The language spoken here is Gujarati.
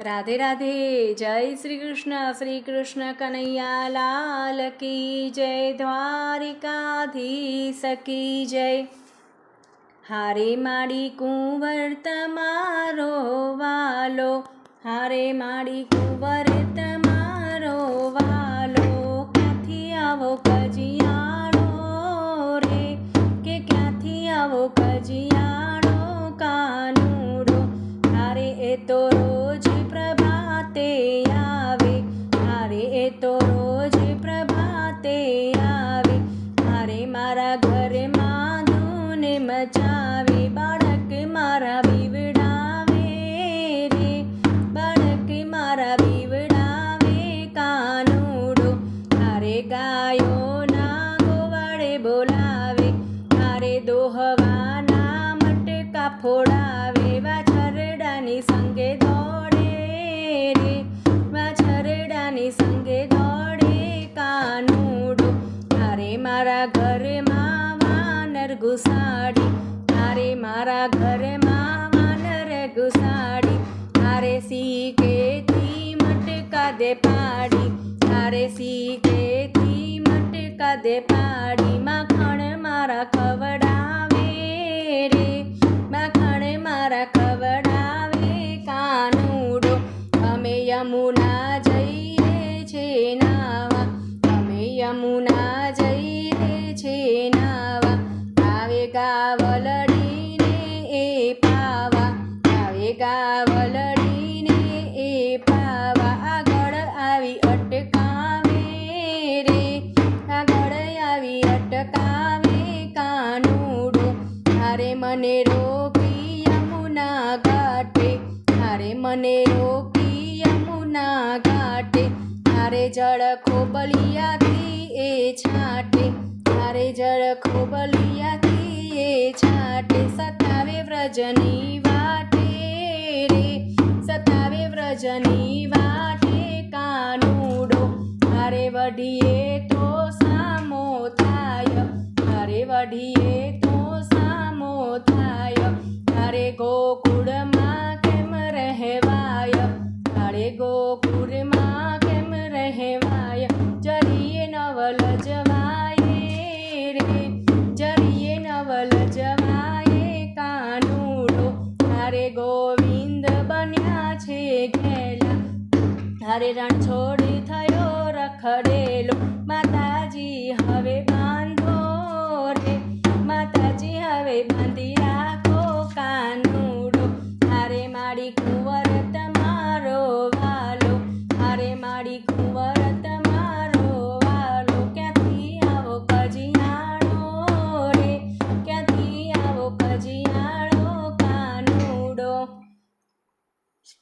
રાધે રાધે, જય શ્રી કૃષ્ણ શ્રી કૃષ્ણ કનૈયા લાલ કી જય, દ્વારિકાધીશ કી જય. હારે માડી કુંવર તમારો વાલો, હારે માડી કુંવર તમારો વાલો, ક્યાંથી આવો કજિયાળો રે? કે ક્યાંથી આવો કજિયાળો કાનુડો? હારે એ તો મારા ઘરમાં ધૂને મચાવે બાળક મારા બીવડાવે રે. બાળક મારા બીવડાવે કાનુડો, તારે ગાયો ના ગોવાળે બોલાવે. તારે દોહવાના મટકા ફોડાવે, વાછરડાની સંગે ઘુસાડી તારે મારા ઘરમાં વાનર ઘુસાડી હારે સીકેથી મટકા દે પાડી હારે સીકેથી મટકા દે પાડી, માખણ મારા ખવડાવે રે, માખણ મારા ખવડાવે કાનુડો, અમે યમુના જઈએ છે નાવા, અમે યમુના જઈએ મને રોકી યમુના ઘાટે, હારે મને રોકી યમુના ઘાટે, હારે જળ ખોબલિયાથી એ છાંટે, હારે જળ ખોબલિયાથી એ છાંટે, સતાવે વ્રજની વાટે રે, સતાવે વ્રજની વાટે કાનુડો, હારે વઢીએ તો સામો થાય, હારે વઢીએ હારે ગોકુળમાં કેમ રહેવાય? ચરીએ નવલ જવાય રે. ચરીએ નવલ જવાય કાનુડો. હારે ગોવિંદ બન્યા છે ઘેલા. હારે રણછોડ થયો રખડેલો. માતાજી હવે બાંધો રે. માતાજી હવે બાંધી